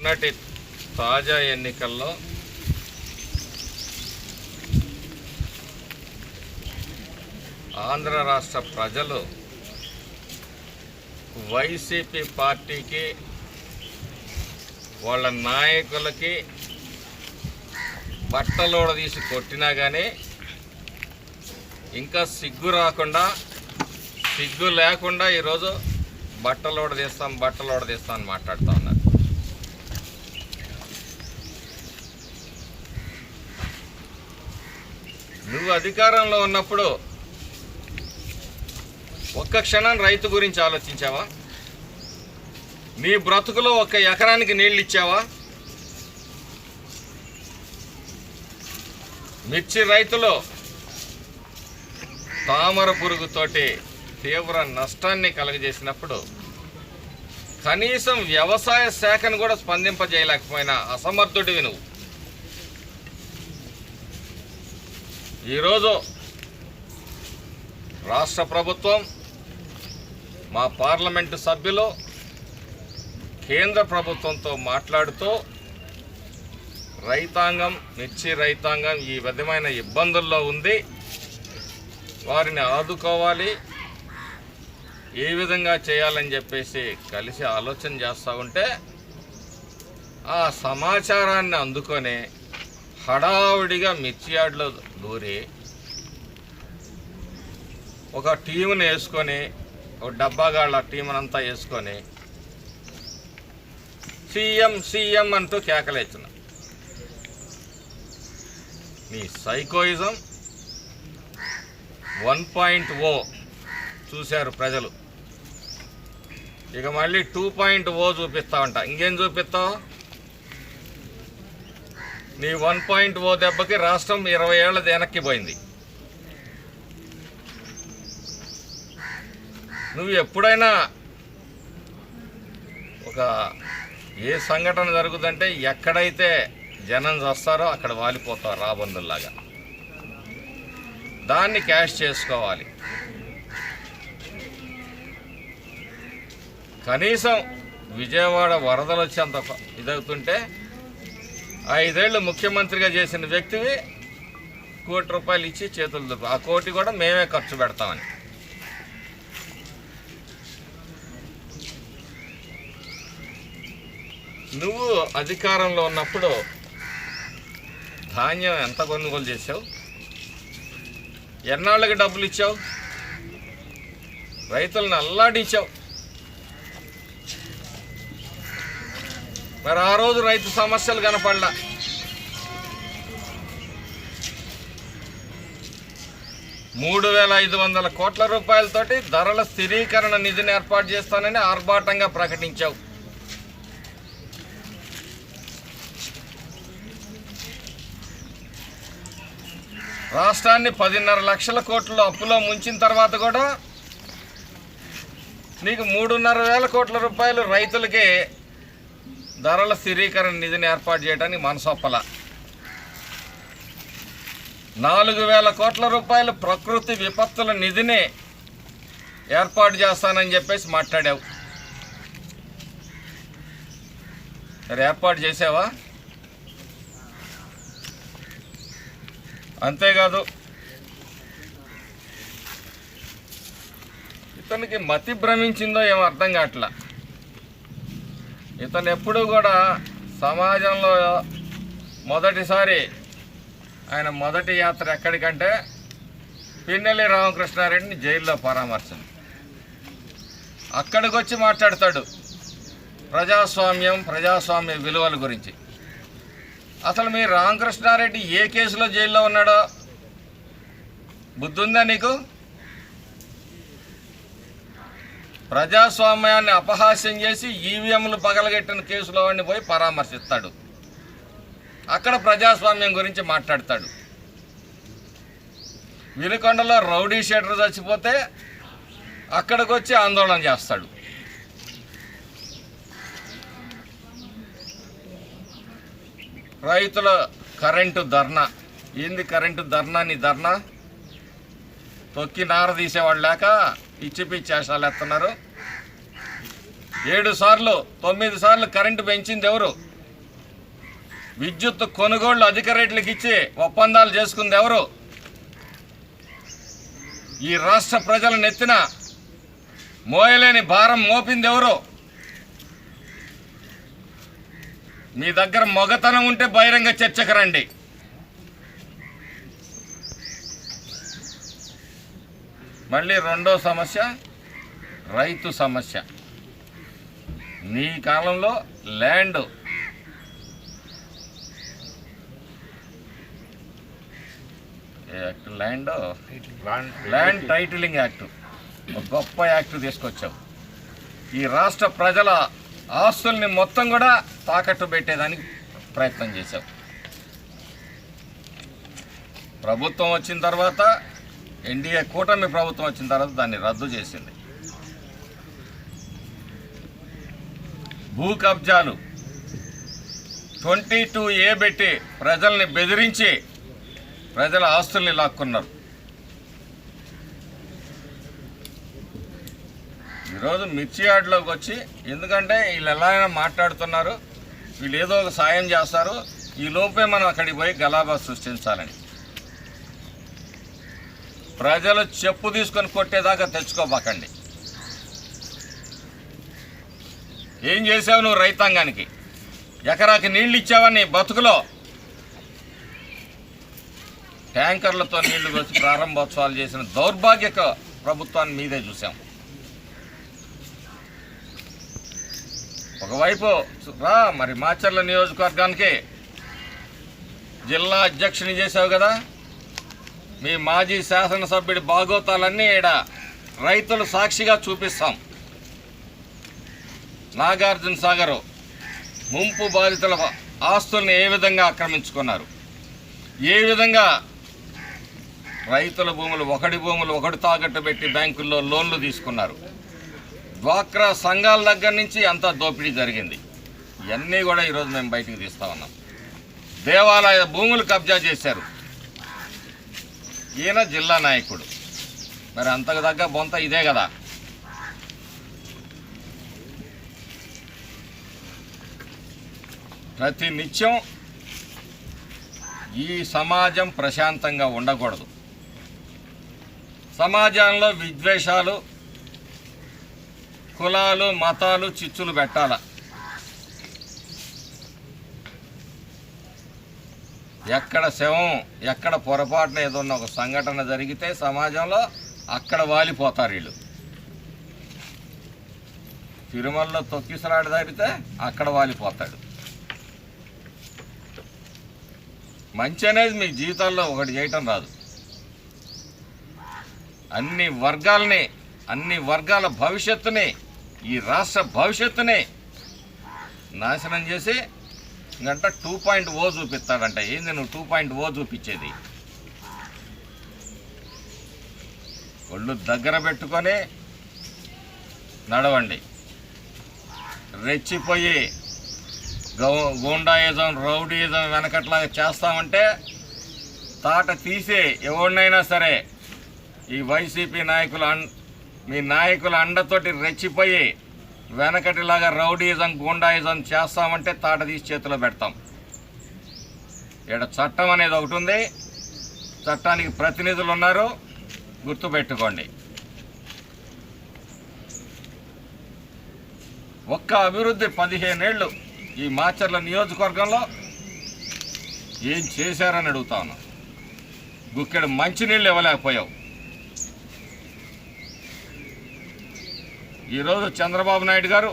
ఉన్నటి తాజా ఎన్నికల్లో ఆంధ్ర రాష్ట్ర ప్రజలు వైసీపీ పార్టీకి వాళ్ళ నాయకులకి బట్టలోడ తీసి కొట్టినా కానీ ఇంకా సిగ్గు రాకుండా సిగ్గు లేకుండా ఈరోజు బట్టలోడ తీస్తాం బట్టలోడ తీస్తాం అని మాట్లాడతాం ఉన్నారు నువ్వు అధికారంలో ఉన్నప్పుడు ఒక్క క్షణం రైతు గురించి ఆలోచించావా? నీ బ్రతుకులో ఒక్క ఎకరానికి నీళ్ళు ఇచ్చావా మిర్చి రైతులు తామర పురుగుతోటి తీవ్ర నష్టాన్ని కలగజేసినప్పుడు కనీసం వ్యవసాయ శాఖను కూడా స్పందింపజేయలేకపోయినా అసమర్థుడివి నువ్వు. ఈరోజు రాష్ట్ర ప్రభుత్వం మా పార్లమెంటు సభ్యులు కేంద్ర ప్రభుత్వంతో మాట్లాడుతూ రైతాంగం మిర్చి రైతాంగం ఈ విధమైన ఇబ్బందుల్లో ఉంది. వారిని ఆదుకోవాలి. ఏ విధంగా చేయాలని చెప్పేసి కలిసి ఆలోచన చేస్తూ ఉంటే ఆ సమాచారాన్ని అందుకొని హడావుడిగా మిర్చి యార్డ్లో దూరి ఒక టీముని వేసుకొని ఒక డబ్బాగాళ్ళ టీమునంతా వేసుకొని సీఎం సీఎం అంటూ కేకలేచిన మీ సైకోయిజం వన్ పాయింట్ ఓ చూశారు ప్రజలు. ఇక మళ్ళీ టూ పాయింట్ ఓ చూపిస్తావంట ఇంకేం చూపిస్తావు? నీ వన్ పాయింట్ ఓ దెబ్బకి రాష్ట్రం ఇరవై ఏళ్ళ వెనక్కి పోయింది. నువ్వు ఎప్పుడైనా ఒక ఏ సంఘటన జరుగుతుందంటే ఎక్కడైతే జనం వస్తారో అక్కడ వాలిపోతారు రాబందుల్లాగా. దాన్ని క్యాష్ చేసుకోవాలి. కనీసం విజయవాడ వరదలు వచ్చేంత ఇదవుతుంటే ఐదేళ్ళు ముఖ్యమంత్రిగా చేసిన వ్యక్తివి కోటి రూపాయలు ఇచ్చి చేతులు దులుపు ఆ కోటి కూడా మేమే ఖర్చు పెడతామని. నువ్వు అధికారంలో ఉన్నప్పుడు ధాన్యం ఎంత కొనుగోలు చేసావు ఎన్నాళ్ళకి డబ్బులు ఇచ్చావు? రైతులను అల్లాడించావు? మరి ఆ రోజు రైతు సమస్యలు కనపడలా. మూడు వేల ఐదు వందల కోట్ల రూపాయలతోటి ధరల స్థిరీకరణ నిధిని ఏర్పాటు చేస్తానని ఆర్భాటంగా ప్రకటించావు. రాష్ట్రాన్ని పదిన్నర లక్షల కోట్లు అప్పులో ముంచిన తర్వాత కూడా నీకు మూడున్నర వేల కోట్ల రూపాయలు రైతులకి ధరల స్థిరీకరణ నిధిని ఏర్పాటు చేయడానికి మనసొప్పల. నాలుగు వేల కోట్ల రూపాయలు ప్రకృతి విపత్తుల నిధిని ఏర్పాటు చేస్తానని చెప్పేసి మాట్లాడావు. సరే ఏర్పాటు చేసావా? అంతేకాదు ఇతనికి మతి భ్రమించిందో ఏమో అర్థం కావట్లా. ఇతను ఎప్పుడూ కూడా సమాజంలో మొదటిసారి ఆయన మొదటి యాత్ర ఎక్కడికంటే పిన్నెల్లి రామకృష్ణారెడ్డిని జైల్లో పరామర్శం అక్కడికి వచ్చి మాట్లాడతాడు ప్రజాస్వామ్యం ప్రజాస్వామ్య విలువల గురించి. అసలు మీ రామకృష్ణారెడ్డి ఏ కేసులో జైల్లో ఉన్నాడో బుద్ధుందా నీకు? ప్రజాస్వామ్యాన్ని అపహాస్యం చేసి ఈవీఎంలు పగలగెట్టిన కేసులో వాడిని పోయి పరామర్శిస్తాడు. అక్కడ ప్రజాస్వామ్యం గురించి మాట్లాడతాడు. వినుకొండలో రౌడీ షీటర్ చచ్చిపోతే అక్కడికి వచ్చి ఆందోళన చేస్తాడు. రైతుల కరెంటు ధర్నా. ఏంది కరెంటు ధర్నా నీ ధర్నా? తొక్కి నార తీసేవాళ్ళు లేక పిచ్చి పిచ్చి వేషాలు ఎత్తున్నారు. ఏడు సార్లు తొమ్మిది సార్లు కరెంటు పెంచింది ఎవరు? విద్యుత్ కొనుగోళ్ళు అధిక రేట్లకు ఇచ్చి ఒప్పందాలు చేసుకుంది ఎవరు? ఈ రాష్ట్ర ప్రజల నెత్తిన మోయలేని భారం మోపింది ఎవరు? మీ దగ్గర మొగతనం ఉంటే బహిరంగ చర్చకు రండి. మళ్ళీ రెండో సమస్య రైతు సమస్య. నీ కాలంలో land. Act? Land? Land titling act. ఒక గొప్ప యాక్ట్ తీసుకొచ్చావు. ఈ రాష్ట్ర ప్రజల ఆస్తుల్ని మొత్తం కూడా తాకట్టు పెట్టేదానికి ప్రయత్నం చేశావు. ప్రభుత్వం వచ్చిన తర్వాత ఎన్డీఏ కూటమి ప్రభుత్వం వచ్చిన తర్వాత దాన్ని రద్దు చేసింది. భూ కబ్జాలు ట్వంటీ టూ ఏ పెట్టి ప్రజల్ని బెదిరించి ప్రజల ఆస్తుల్ని లాక్కున్నారు. ఈరోజు మిర్చి యార్డ్లోకి వచ్చి ఎందుకంటే వీళ్ళు ఎలా అయినా మాట్లాడుతున్నారు వీళ్ళు ఏదో ఒక సాయం చేస్తారు ఈ లోపే మనం అక్కడికి పోయి గలాబా సృష్టించాలని. ప్రజలు చెప్పు తీసుకొని కొట్టేదాకా తెచ్చుకోబాకండి. ఏం చేసావు నువ్వు రైతాంగానికి? ఎకరాకి నీళ్ళు ఇచ్చావని బతుకులో? ట్యాంకర్లతో నీళ్ళు వచ్చి ప్రారంభోత్సవాలు చేసిన దౌర్భాగ్యక ప్రభుత్వాన్ని మీదే చూసాం ఒకవైపు రా మరి మాచర్ల నియోజకవర్గానికి జిల్లా అధ్యక్షుని చేసావు కదా? మీ మాజీ శాసనసభ్యుడి బాగోతాలన్నీ ఈడ రైతులు సాక్షిగా చూపిస్తాం. నాగార్జున సాగరు ముంపు బాధితుల ఆస్తుల్ని ఏ విధంగా ఆక్రమించుకున్నారు? ఏ విధంగా రైతుల భూములు ఒకటి భూములు ఒకటి తాకట్టు పెట్టి బ్యాంకుల్లో లోన్లు తీసుకున్నారు? డ్వాక్రా సంఘాల దగ్గర నుంచి అంతా దోపిడీ జరిగింది. ఇవన్నీ కూడా ఈరోజు మేము బయటికి తీస్తా ఉన్నాం. దేవాలయ భూములు కబ్జా చేశారు. ఈయన జిల్లా నాయకుడు. మరి అంతకు తగ్గ బొంత ఇదే కదా. ప్రతి నిత్యం ఈ సమాజం ప్రశాంతంగా ఉండకూడదు. సమాజంలో విద్వేషాలు కులాలు మతాలు చిచ్చులు పెట్టాలా. ఎక్కడ శవం ఎక్కడ పొరపాటున ఏదన్నా ఒక సంఘటన జరిగితే సమాజంలో అక్కడ వాలిపోతారు వీళ్ళు. తిరుమలలో తొక్కిసలాట జరిగితే అక్కడ వాలిపోతాడు. మంచి అనేది మీ జీవితాల్లో ఒకటి చేయటం రాదు. అన్ని వర్గాలని అన్ని వర్గాల భవిష్యత్తుని ఈ రాష్ట్ర భవిష్యత్తుని నాశనం చేసి గంట టూ పాయింట్ ఓ చూపిస్తాడంట. ఏంది నువ్వు టూ పాయింట్ ఓ చూపించేది? ఒళ్ళు దగ్గర పెట్టుకొని నడవండి. రెచ్చిపోయి గౌ గూండాయిజం రౌడీయిజం వెనకట్లాగా చేస్తామంటే తాట తీసి ఎవరినైనా సరే ఈ వైసీపీ నాయకుల అన్ మీ నాయకుల అండతోటి రెచ్చిపోయి వెనకటిలాగా రౌడీజం గూండాయిజం చేస్తామంటే తాట తీసి చేతిలో పెడతాం. ఇక్కడ చట్టం అనేది ఒకటి ఉంది. చట్టానికి ప్రతినిధులు ఉన్నారు. గుర్తుపెట్టుకోండి. ఒక్క అభివృద్ధి పదిహేనేళ్ళు ఈ మాచర్ల నియోజకవర్గంలో ఏం చేశారని అడుగుతా ఉన్నా. గుక్కెడు మంచినీళ్ళు ఇవ్వలేకపోయావు. ఈరోజు చంద్రబాబు నాయుడు గారు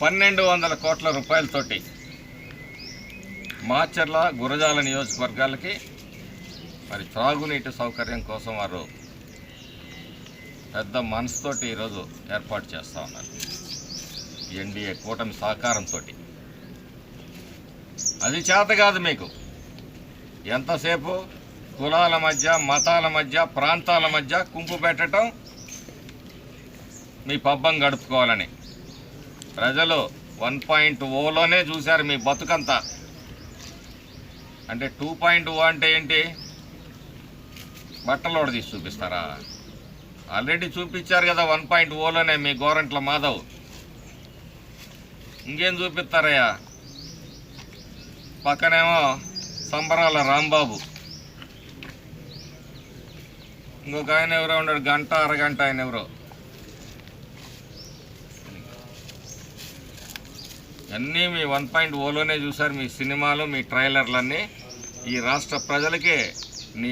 పన్నెండు వందల కోట్ల రూపాయలతోటి మాచర్ల గురజాల నియోజకవర్గాలకి మరి త్రాగునీటి సౌకర్యం కోసం వారు పెద్ద మనసుతోటి ఈరోజు ఏర్పాటు చేస్తూ ఉన్నారు. ఎన్డీఏ కూటమి సహకారంతో అది చేత కాదు మీకు. ఎంతసేపు కులాల మధ్య మతాల మధ్య ప్రాంతాల మధ్య కుంపు పెట్టడం మీ పబ్బం గడుపుకోవాలని. ప్రజలు వన్ పాయింట్ ఓలోనే చూశారు మీ బతుకంతా. అంటే టూ పాయింట్ ఓ అంటే ఏంటి? బట్టలోడ తీసి చూపిస్తారా? ఆల్రెడీ చూపించారు కదా వన్ పాయింట్ ఓలోనే మీ గోరంట్ల మాధవ్. ఇంకేం చూపిస్తారయ్యా? పక్కనేమో సంబరాల రాంబాబు. ఇంకొక ఆయన ఎవరో ఉన్నాడు? గంట అరగంట ఆయన ఎవరో. అన్నీ మీ వన్ పాయింట్ ఓలోనే చూసారు మీ సినిమాలు మీ ట్రైలర్లన్నీ. ఈ రాష్ట్ర ప్రజలకే నీ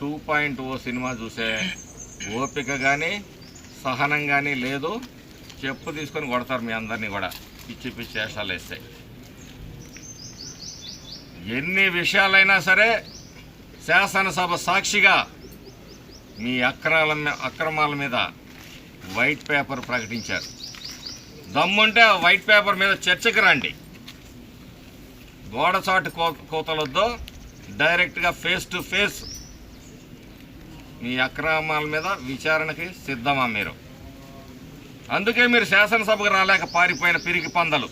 టూ పాయింట్ ఓ సినిమా చూసే ఓపిక కానీ సహనం కానీ లేదు. చెప్పు తీసుకొని కొడతారు మీ అందరినీ కూడా. పిచ్చి పిచ్చి వేషాలు వేస్తే. ఎన్ని విషయాలైనా సరే శాసనసభ సాక్షిగా మీ అక్రమాల అక్రమాల మీద వైట్ పేపర్ ప్రకటించారు. దమ్ముంటే ఆ వైట్ పేపర్ మీద చర్చకు రండి. గోడచాటు కో కోతలొద్దు. డైరెక్ట్గా ఫేస్ టు ఫేస్ మీ అక్రమాల మీద విచారణకి సిద్ధమా మీరు? అందుకే మీరు శాసనసభకు రాలేక పారిపోయిన పిరికి పందలు.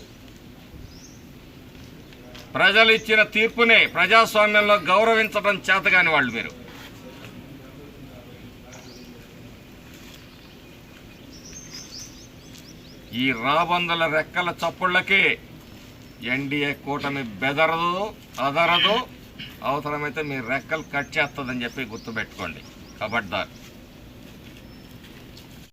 ప్రజలు ఇచ్చిన తీర్పునే ప్రజాస్వామ్యంలో గౌరవించడం చేతగాని వాళ్ళు మీరు. ఈ రాబందుల రెక్కల చప్పుళ్ళకి ఎన్డీఏ కూటమి బెదరదు అదరదు. అవసరమైతే మీ రెక్కలు కట్ చేస్తుందని చెప్పి గుర్తుపెట్టుకోండి. కబడ్దార్.